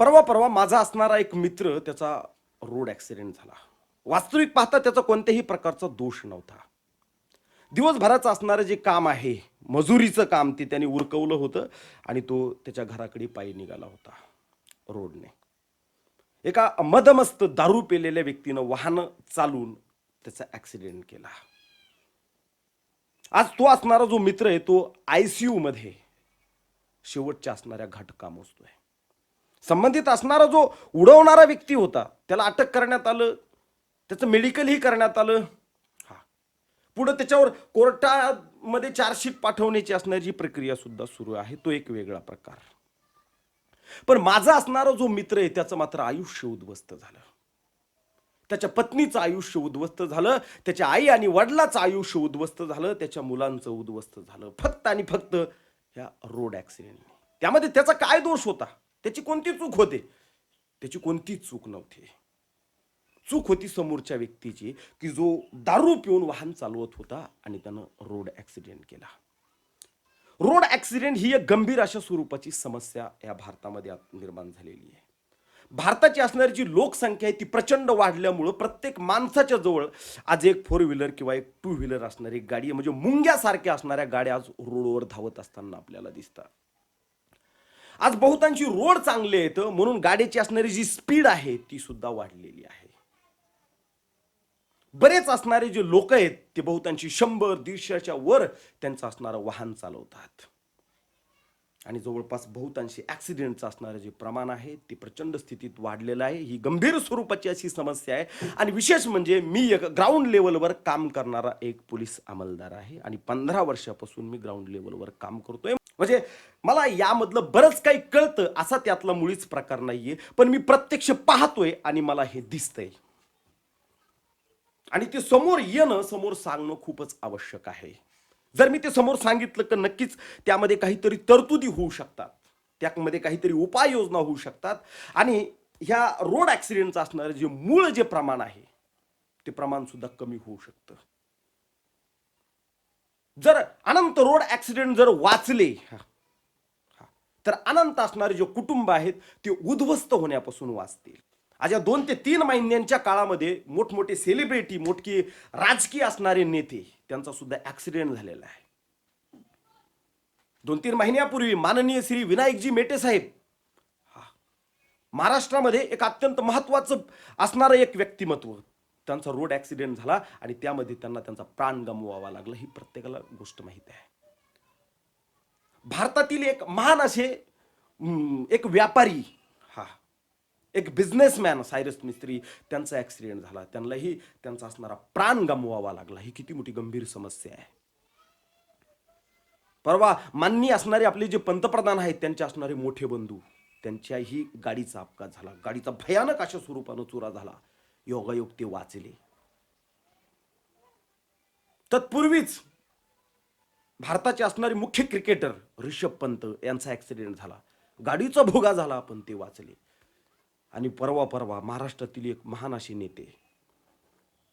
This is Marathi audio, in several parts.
परवा परवा माझा असणारा एक मित्र त्याचा रोड ॲक्सिडेंट झाला. वास्तविक पाहता त्याचा कोणत्याही प्रकारचा दोष नव्हता. दिवसभराचं असणारं जे काम आहे मजुरीचं काम ते त्याने उरकवलं होतं आणि तो त्याच्या घराकडे पायी निघाला होता रोडने. एका मदमस्त दारू पेलेल्या व्यक्तीनं वाहन चालून त्याचा ॲक्सिडेंट केला. आज तो असणारा जो मित्र आहे तो आय सी मध्ये शेवटच्या असणाऱ्या घटका मोजतोय. संबंधित असणारा जो उडवणारा व्यक्ती होता त्याला अटक करण्यात आलं त्याचं मेडिकलही करण्यात आलं. हा. पुढं त्याच्यावर कोर्टामध्ये चार्जशीट पाठवण्याची असणारी जी प्रक्रिया सुद्धा सुरू आहे. तो एक वेगळा प्रकार. पण माझा असणारा जो मित्र आहे त्याचं मात्र आयुष्य उद्ध्वस्त झालं. त्याच्या पत्नीचं आयुष्य उद्ध्वस्त झालं त्याच्या आई आणि वडिलाचं आयुष्य उद्ध्वस्त झालं त्याच्या मुलांचं उद्ध्वस्त झालं. फक्त आणि फक्त ह्या रोड ॲक्सिडेंटने. त्यामध्ये त्याचा काय दोष होता? त्याची कोणती चूक होते? त्याची कोणतीच चूक नव्हती. चूक होती समोरच्या व्यक्तीची की जो दारू पिऊन वाहन चालवत होता आणि त्यानं रोड ॲक्सिडेंट केला. रोड ॲक्सिडेंट ही एक गंभीर अशा स्वरूपाची समस्या या भारतामध्ये निर्माण झालेली आहे. भारताची असणारी जी लोकसंख्या आहे ती प्रचंड वाढल्यामुळं प्रत्येक माणसाच्या जवळ आज एक फोर व्हीलर किंवा एक टू व्हीलर असणारी एक गाडी म्हणजे मुंग्यासारख्या असणाऱ्या गाड्या आज रोडवर धावत असताना आपल्याला दिसतात. आज बहुतांशी रोड चांगले आहेत म्हणून गाडीची असणारी जी स्पीड आहे ती सुद्धा वाढलेली आहे. बरेच असणारे जे लोक आहेत ते बहुतांशी शंभर दीडशेच्या वर त्यांचं असणारं वाहन चालवतात. आणि जवळपास बहुतांशी ॲक्सिडेंटचं असणारं जे प्रमाण आहे ते प्रचंड स्थितीत वाढलेलं आहे. ही गंभीर स्वरूपाची अशी समस्या आहे. आणि विशेष म्हणजे मी एक ग्राउंड लेवलवर काम करणारा एक पोलीस अंमलदार आहे. आणि पंधरा वर्षापासून मी ग्राउंड लेवलवर काम करतोय. म्हणजे मला यामधलं बरंच काही कळतं असा त्यातला मुळीच प्रकार नाहीये. पण मी प्रत्यक्ष पाहतोय आणि मला हे दिसतंय. आणि ते समोर येणं समोर सांगणं खूपच आवश्यक आहे. जर मी ते समोर सांगितलं तर नक्कीच त्यामध्ये काहीतरी तरतुदी होऊ शकतात. त्यामध्ये काहीतरी उपाययोजना होऊ शकतात. आणि ह्या रोड ॲक्सिडेंटचं असणारं जे मूळ जे प्रमाण आहे ते प्रमाण सुद्धा कमी होऊ शकतं. जर अनंत रोड ॲक्सिडेंट जर वाचले हा, तर अनंत असणारे जे कुटुंब आहेत ते उद्ध्वस्त होण्यापासून वाचतील. अशा दोन ते तीन महिन्यांच्या काळामध्ये मोठमोठे सेलिब्रिटी मोठे राजकीय असणारे नेते त्यांचा सुद्धा ॲक्सिडेंट झालेला आहे. दोन तीन महिन्यापूर्वी माननीय श्री विनायकजी मेटे साहेब हा, महाराष्ट्रामध्ये एक अत्यंत महत्वाचं असणारं एक व्यक्तिमत्व. त्यांचा रोड ॲक्सिडेंट झाला आणि त्यामध्ये त्यांना त्यांचा प्राण गमवावा लागला. ही प्रत्येकाला गोष्ट माहीत आहे. भारतातील एक महान असे एक व्यापारी हा एक बिझनेसमॅन सायरस मिस्त्री त्यांचा ॲक्सिडेंट झाला. त्यांनाही त्यांचा असणारा प्राण गमवावा लागला. ही किती मोठी गंभीर समस्या आहे. परवा माननीय असणारे आपले जे पंतप्रधान आहेत त्यांचे असणारे मोठे बंधू त्यांच्याही गाडीचा अपघात झाला. गाडीचा भयानक अशा स्वरूपानं चुरा झाला. योगायोग ते वाचले. तत्पूर्वीच भारताचे असणारे मुख्य क्रिकेटर ऋषभ पंत यांचा ॲक्सिडेंट झाला. गाडीचा भोगा झाला पण ते वाचले. आणि परवा परवा महाराष्ट्रातील एक महान असे नेते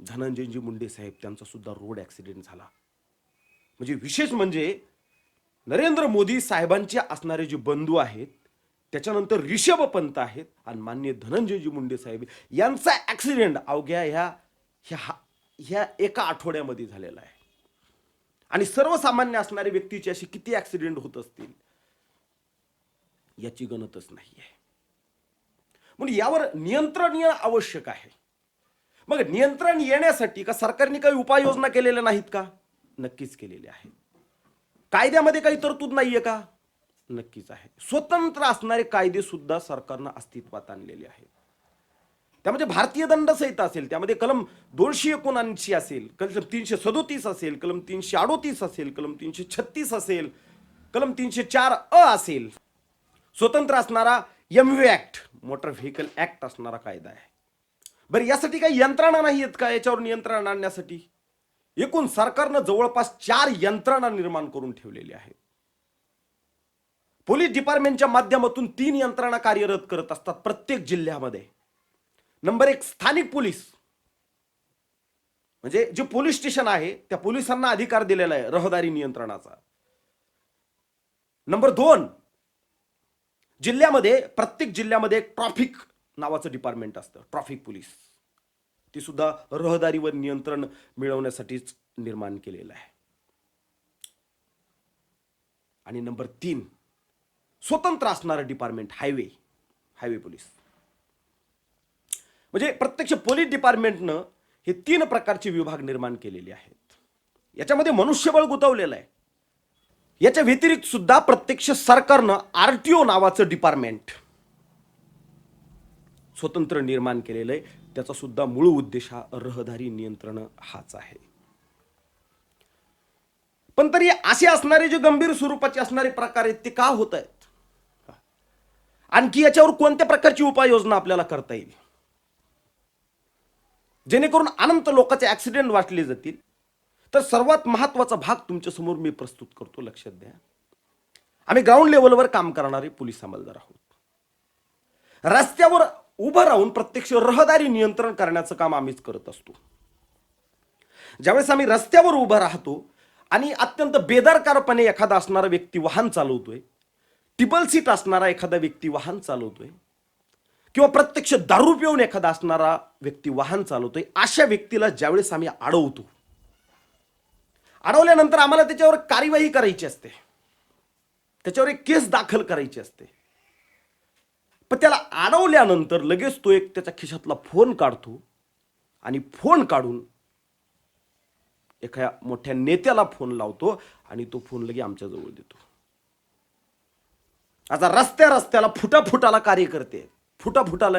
धनंजयजी मुंडे साहेब त्यांचा सुद्धा रोड ॲक्सिडेंट झाला. म्हणजे विशेष म्हणजे नरेंद्र मोदी साहेबांचे असणारे जे बंधू आहेत त्याच्यानंतर ऋषभ पंत आहेत आणि मान्य धनंजयजी मुंडे साहेब यांचा ॲक्सिडेंट अवघ्या ह्या ह्या ह्या एका आठवड्यामध्ये झालेला आहे. आणि सर्वसामान्य असणाऱ्या व्यक्तीचे असे किती ॲक्सिडेंट होत असतील याची गणतच नाही आहे म्हणून यावर नियंत्रण येणं आवश्यक आहे. मग नियंत्रण येण्यासाठी का सरकारने काही उपाययोजना केलेल्या नाहीत का? नक्कीच केलेल्या आहेत. कायद्यामध्ये काही तरतूद नाहीये का? नक्कीच आहे. स्वतंत्र असणारे कायदे सुद्धा सरकारनं अस्तित्वात आणलेले आहेत. त्यामध्ये भारतीय दंड संहिता असेल त्यामध्ये कलम दोनशे एकोणऐंशी असेल कलम तीनशे सदोतीस असेल कलम तीनशे अडोतीस असेल कलम तीनशे छत्तीस असेल कलम तीनशे चार अ असेल. स्वतंत्र असणारा M V act motor vehicle act असणारा कायदा आहे. बरं यासाठी काही यंत्रणा नाही आहेत का? याच्यावर नियंत्रण आणण्यासाठी? एकूण सरकारनं जवळपास चार यंत्रणा निर्माण करून ठेवलेली आहेत. पोलीस डिपार्टमेंटच्या माध्यमातून तीन यंत्रणा कार्यरत करत असतात प्रत्येक जिल्ह्यामध्ये. नंबर एक स्थानिक पोलीस. म्हणजे जे पोलीस स्टेशन आहे त्या पोलिसांना अधिकार दिलेला आहे रहदारी नियंत्रणाचा. नंबर दोन जिल्ह्यामध्ये प्रत्येक जिल्ह्यामध्ये एक ट्रॉफिक नावाचं डिपार्टमेंट असतं ट्रॉफिक पोलीस. ती सुद्धा रहदारीवर नियंत्रण मिळवण्यासाठीच निर्माण केलेलं आहे. आणि नंबर तीन स्वतंत्र असणारं डिपार्टमेंट हायवे हायवे पोलीस. म्हणजे प्रत्यक्ष पोलीस डिपार्टमेंटनं हे तीन प्रकारचे विभाग निर्माण केलेले आहेत. याच्यामध्ये मनुष्यबळ गुंतवलेलं आहे. याच्या व्यतिरिक्त सुद्धा प्रत्यक्ष सरकारनं आरटीओ नावाचं डिपार्टमेंट स्वतंत्र निर्माण केलेलं आहे. त्याचा सुद्धा मूळ उद्देश हा रहदारी नियंत्रण हाच आहे. पण तरी असे असणारे जे गंभीर स्वरूपाचे असणारे प्रकार आहेत ते का होत आहेत? आणखी याच्यावर कोणत्या प्रकारची उपाययोजना आपल्याला करता येईल? जेणेकरून अनंत लोकांचे ॲक्सिडेंट वाचले जातील. तर सर्वात महत्त्वाचा भाग तुमच्यासमोर मी प्रस्तुत करतो लक्षात द्या. आम्ही ग्राउंड लेवलवर काम करणारे पोलीस अंमलदार आहोत. रस्त्यावर उभं राहून प्रत्यक्ष रहदारी नियंत्रण करण्याचं काम आम्हीच करत असतो. ज्यावेळेस आम्ही रस्त्यावर उभं राहतो आणि अत्यंत बेदरकारपणे एखादा असणारा व्यक्ती वाहन चालवतोय टिबल सीट असणारा एखादा व्यक्ती वाहन चालवतोय किंवा प्रत्यक्ष दारू पिऊन एखादा असणारा व्यक्ती वाहन चालवतोय अशा व्यक्तीला ज्यावेळेस आम्ही अडवतो अडवल्यानंतर आम्हाला त्याच्यावर कार्यवाही करायची असते. त्याच्यावर एक केस दाखल करायची असते. पण त्याला अडवल्यानंतर लगेच तो एक त्याच्या खिशातला फोन काढतो आणि फोन काढून एखाद्या मोठ्या नेत्याला फोन लावतो आणि तो फोन लगे आमच्या जवळ देतो. आता रस्त्या रस्त्याला फुटा फुटाला कार्यकर्ते फुटा फुटाला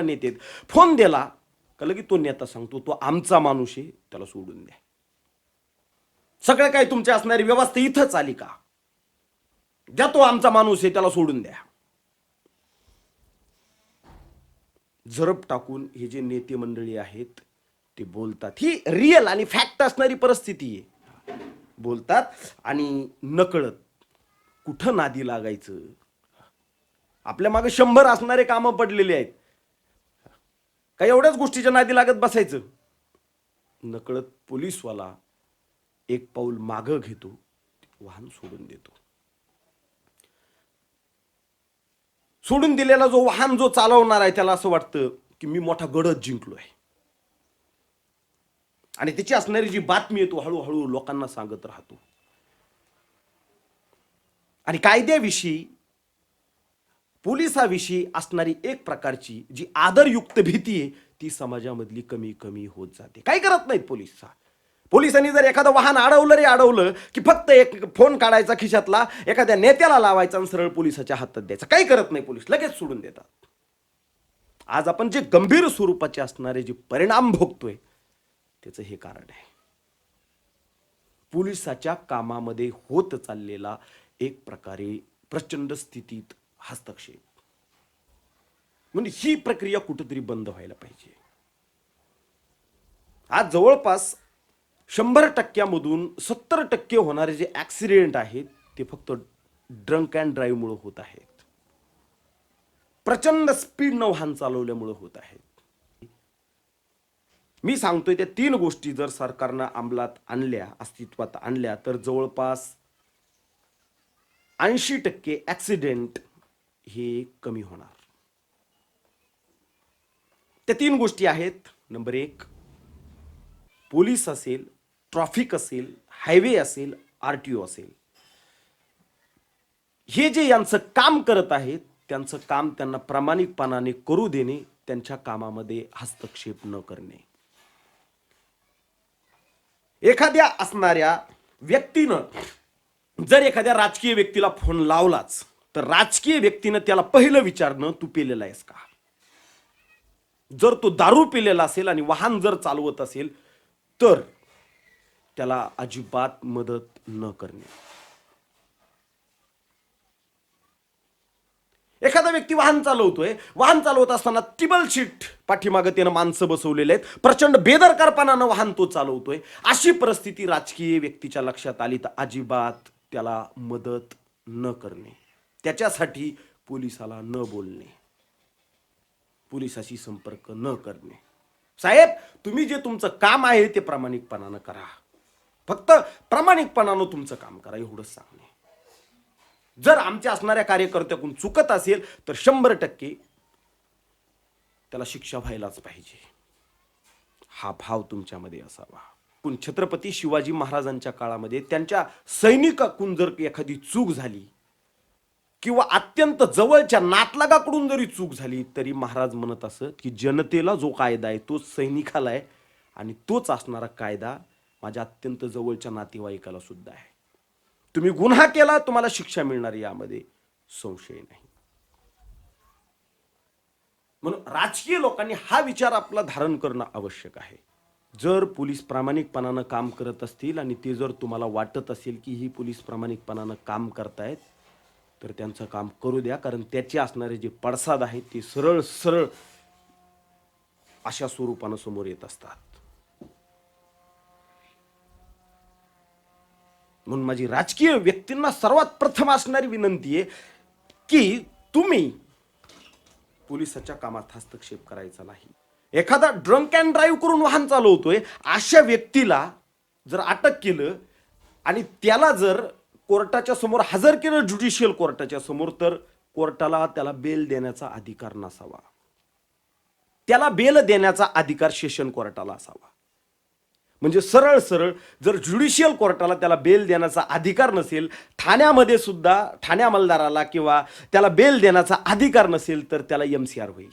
फोन दिला का लगे तो नेता सांगतो तो आमचा माणूस आहे त्याला सोडून द्या. सगळं काही तुमच्या असणारी व्यवस्था इथंच आली का? द्या तो आमचा माणूस आहे त्याला सोडून द्या. झरप टाकून हे जे नेते मंडळी आहेत ते बोलतात. ही रिअल आणि फॅक्ट असणारी परिस्थिती आहे. बोलतात आणि नकळत कुठं नादी लागायचं? आपल्या मागे शंभर असणारे कामं पडलेली आहेत. काही एवढ्याच गोष्टीच्या नादी लागत बसायचं? नकळत पोलीसवाला एक पाऊल मागं घेतो वाहन सोडून देतो. सोडून दिलेला जो वाहन जो चालवणार आहे त्याला असं वाटतं की मी मोठा गडद जिंकलो आहे आणि त्याची असणारी जी बातमी आहे तो हळूहळू लोकांना सांगत राहतो. आणि कायद्याविषयी पोलिसाविषयी असणारी एक प्रकारची जी आदरयुक्त भीती आहे ती समाजामधली कमी कमी होत जाते. काय करत नाहीत पोलीस? पोलिसांनी जर एखादं वाहन अडवलं रे अडवलं की फक्त एक फोन काढायचा खिशातला एखाद्या नेत्याला लावायचा आणि सरळ पोलिसाच्या हातात द्यायचा काही करत नाही पोलीस लगेच सोडून देतात. आज आपण जे गंभीर स्वरूपाचे असणारे जे परिणाम भोगतोय त्याचं हे कारण आहे. पोलिसाच्या कामामध्ये होत चाललेला एक प्रकारे प्रचंड स्थितीत हस्तक्षेप. म्हणजे ही प्रक्रिया कुठेतरी बंद व्हायला पाहिजे. आज जवळपास शंभर टक्क्यामधून सत्तर टक्के होणारे जे ऍक्सिडेंट आहेत ते फक्त ड्रंक अँड ड्राईव्हमुळे होत आहेत. प्रचंड स्पीडनं वाहन चालवल्यामुळे होत आहेत. मी सांगतोय त्या तीन गोष्टी जर सरकारनं अंमलात आणल्या अस्तित्वात आणल्या तर जवळपास ऐंशी टक्के ॲक्सिडेंट हे कमी होणार. त्या तीन गोष्टी आहेत. नंबर एक पोलीस असेल ट्रॉफिक असेल हायवे असेल आर टी ओ असेल. हे जे यांचं काम करत आहेत त्यांचं काम त्यांना प्रामाणिकपणाने करू देणे त्यांच्या कामामध्ये हस्तक्षेप न करणे. एखाद्या असणाऱ्या व्यक्तीनं जर एखाद्या राजकीय व्यक्तीला फोन लावलाच तर राजकीय व्यक्तीनं त्याला पहिलं विचारणं तू पेलेला आहेस का? जर तो दारू पिलेला असेल आणि वाहन जर चालवत असेल तर त्याला अजिबात मदत न करणे. एखादा व्यक्ती वाहन चालवतोय वाहन चालवत असताना टिबल शीट पाठीमागं त्यानं माणसं बसवलेले आहेत प्रचंड बेदरकारपणानं वाहन तो चालवतोय अशी परिस्थिती राजकीय व्यक्तीच्या लक्षात आली तर अजिबात त्याला मदत न करणे. त्याच्यासाठी पोलिसाला न बोलणे पोलिसाशी संपर्क न करणे. साहेब तुम्ही जे तुमचं काम आहे ते प्रामाणिकपणानं करा. फक्त प्रामाणिकपणानं तुमचं काम करा एवढंच सांगणे. जर आमच्या असणाऱ्या कार्यकर्त्याकडून चुकत असेल तर शंभर टक्के त्याला शिक्षा व्हायलाच पाहिजे. हा भाव तुमच्यामध्ये असावा. पण छत्रपती शिवाजी महाराजांच्या काळामध्ये त्यांच्या सैनिकाकून जर एखादी चूक झाली किंवा अत्यंत जवळच्या नातलगाकडून जरी चूक झाली तरी महाराज म्हणत असत की जनतेला जो कायदा आहे तोच सैनिकाला आहे आणि तोच असणारा कायदा माझ्या अत्यंत जवळच्या नातेवाईकाला सुद्धा आहे. तुम्ही गुन्हा केला तुम्हाला शिक्षा मिळणार यामध्ये संशय नाही. म्हणून राजकीय लोकांनी हा विचार आपला धारण करणं आवश्यक आहे. जर पोलीस प्रामाणिकपणानं काम करत असतील आणि ते जर तुम्हाला वाटत असेल की ही पोलीस प्रामाणिकपणानं काम करतायत तर त्यांचं काम करू द्या कारण त्याचे असणारे जे पडसाद आहेत ते सरळ सरळ अशा स्वरूपानं समोर येत असतात. म्हणून माझी राजकीय व्यक्तींना सर्वात प्रथम असणारी विनंती आहे की तुम्ही पोलिसाच्या कामात हस्तक्षेप करायचा नाही. एखादा ड्रंक अँड ड्राईव्ह करून वाहन चालवतोय अशा व्यक्तीला जर अटक केलं आणि त्याला जर कोर्टाच्या समोर हजर केलं ज्युडिशियल कोर्टाच्या समोर तर कोर्टाला त्याला बेल देण्याचा अधिकार नसावा. त्याला बेल देण्याचा अधिकार सेशन कोर्टाला असावा. म्हणजे सरळ सरळ जर ज्युडिशियल कोर्टाला त्याला बेल देण्याचा अधिकार नसेल ठाण्यामध्ये सुद्धा ठाणे अंमलदाराला किंवा त्याला बेल देण्याचा अधिकार नसेल तर त्याला एम सी आर होईल.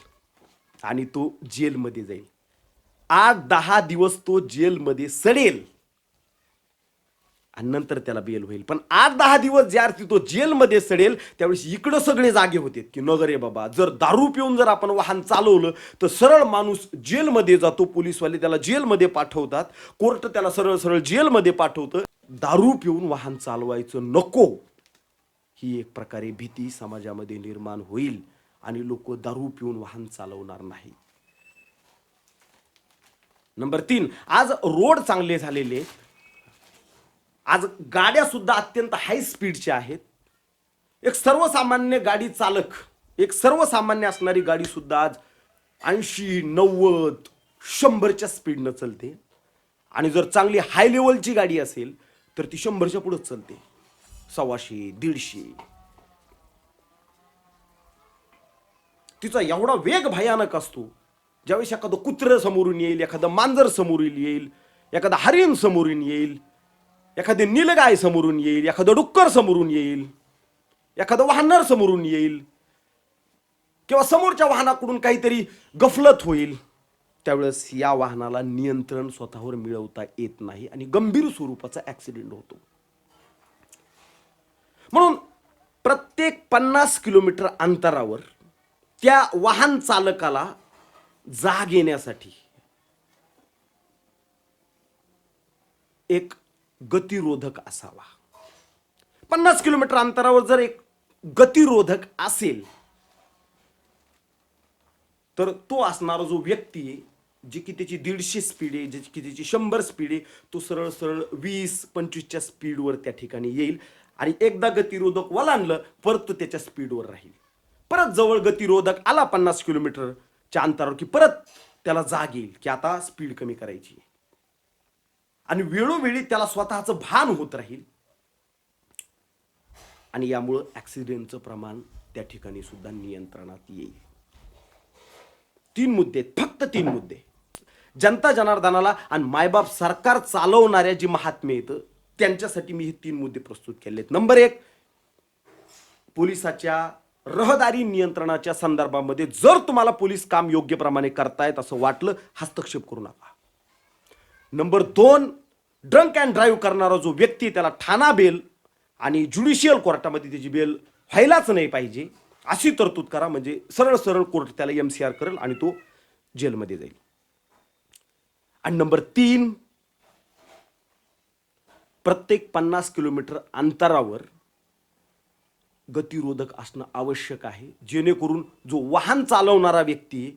आणि तो जेलमध्ये जाईल. आठ दहा दिवस तो जेलमध्ये सडेल. आणि नंतर त्याला बेल होईल. पण आज दहा दिवस ज्या अर्थी तो जेलमध्ये सडेल त्यावेळेस इकडं सगळे जागे होते की नगर आहे बाबा जर दारू पिऊन जर आपण वाहन चालवलं तर सरळ माणूस जेलमध्ये जातो पोलीसवाले त्याला जेलमध्ये पाठवतात कोर्ट त्याला सरळ सरळ जेलमध्ये पाठवतं. दारू पिऊन वाहन चालवायचं नको. ही एक प्रकारे भीती समाजामध्ये निर्माण होईल आणि लोक दारू पिऊन वाहन चालवणार नाही नंबर तीन आज रोड चांगले झालेले आज गाड्या सुद्धा अत्यंत हाय स्पीडच्या आहेत. एक सर्वसामान्य गाडी चालक एक सर्वसामान्य असणारी गाडी सुद्धा आज ऐंशी नव्वद शंभरच्या स्पीडनं चलते. आणि जर चांगली हाय लेवलची गाडी असेल तर ती शंभरच्या पुढेच चलते. सव्वाशे दीडशे. तिचा एवढा वेग भयानक असतो. ज्यावेळेस एखादं कुत्रं समोरून येईल एखादं मांजर समोरून येईल एखादं हरिण समोरून येईल एखादे नीलगाय समोरून येईल एखादं डुक्कर समोरून येईल एखादं वाहनर समोरून येईल किंवा समोरच्या वाहनाकडून काहीतरी गफलत होईल त्यावेळेस या वाहनाला नियंत्रण स्वतःवर मिळवता येत नाही आणि गंभीर स्वरूपाचा ऍक्सिडेंट होतो. म्हणून प्रत्येक पन्नास किलोमीटर अंतरावर त्या वाहन चालकाला जाग येण्यासाठी एक गतिरोधक असावा पन्नास किलोमीटर अंतरावर जर एक गतिरोधक असेल तर तो असणारा जो व्यक्ती आहे जी की त्याची दीडशे स्पीड आहे ज्याची की त्याची शंभर स्पीड आहे तो सरळ सरळ वीस पंचवीसच्या स्पीडवर त्या ठिकाणी येईल आणि एकदा गतिरोधक वलांडलं परत तो त्याच्या स्पीडवर राहील परत जवळ गतिरोधक आला पन्नास किलोमीटरच्या अंतरावर की परत त्याला जाग येईल की आता स्पीड कमी करायची आहे. आणि वेळोवेळी त्याला स्वतःचं भान होत राहील. आणि यामुळं ॲक्सिडेंटचं प्रमाण त्या ठिकाणी सुद्धा नियंत्रणात येईल. तीन मुद्दे फक्त तीन मुद्दे. जनता जनार्दनाला आणि मायबाप सरकार चालवणाऱ्या जी महात्मे आहेत त्यांच्यासाठी मी हे तीन मुद्दे प्रस्तुत केले आहेत नंबर एक पोलिसाच्या रहदारी नियंत्रणाच्या संदर्भामध्ये जर तुम्हाला पोलीस काम योग्य प्रमाणे करतायत असं वाटलं हस्तक्षेप करू नका. नंबर दोन ड्रंक अँड ड्राईव्ह करणारा जो व्यक्ती आहे, त्याला ठाणा बेल आणि ज्युडिशियल कोर्टामध्ये त्याची बेल व्हायलाच नाही पाहिजे. अशी तरतूद करा म्हणजे सरळ सरळ कोर्ट त्याला एम सी आर करेल आणि तो जेलमध्ये जाईल. आणि नंबर तीन प्रत्येक पन्नास किलोमीटर अंतरावर गतिरोधक असणं आवश्यक आहे. जेणेकरून जो वाहन चालवणारा व्यक्ती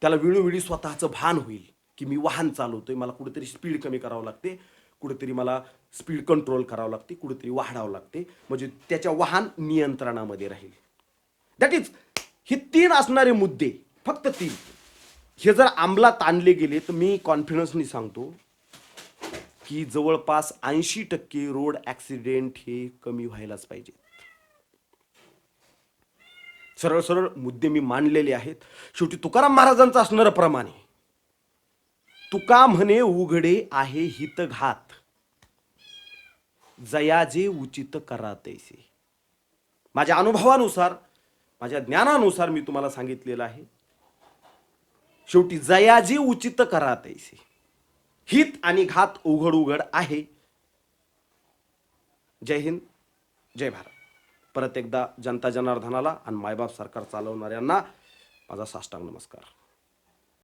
त्याला वेळोवेळी स्वतःचं भान होईल. की मी वाहन चालवतोय मला कुठेतरी स्पीड कमी करावं लागते कुठेतरी मला स्पीड कंट्रोल करावं लागते कुठेतरी वाढावं लागते. म्हणजे त्याच्या वाहन नियंत्रणामध्ये राहील. दॅट इज हे तीन असणारे मुद्दे फक्त तीन. हे जर अंमलात आणले गेले तर मी कॉन्फिडन्सनी सांगतो की जवळपास ऐंशी टक्के रोड ॲक्सिडेंट हे कमी व्हायलाच पाहिजे. सरळ सरळ मुद्दे मी मांडलेले आहेत. शेवटी तुकाराम महाराजांचं असणारं आहे. तुका म्हणे उघडे आहे हितघात. जया जयाजे उचित करा तैसे. माझ्या अनुभवानुसार माझ्या ज्ञानानुसार मी तुम्हाला सांगितलेलं आहे. शेवटी जयाजी उचित करा तैसे. हित आणि घात उघड उघड आहे. जय हिंद जय भारत. परत एकदा जनता जनार्दनाला आणि मायबाप सरकार चालवणाऱ्यांना माझा साष्टांग नमस्कार.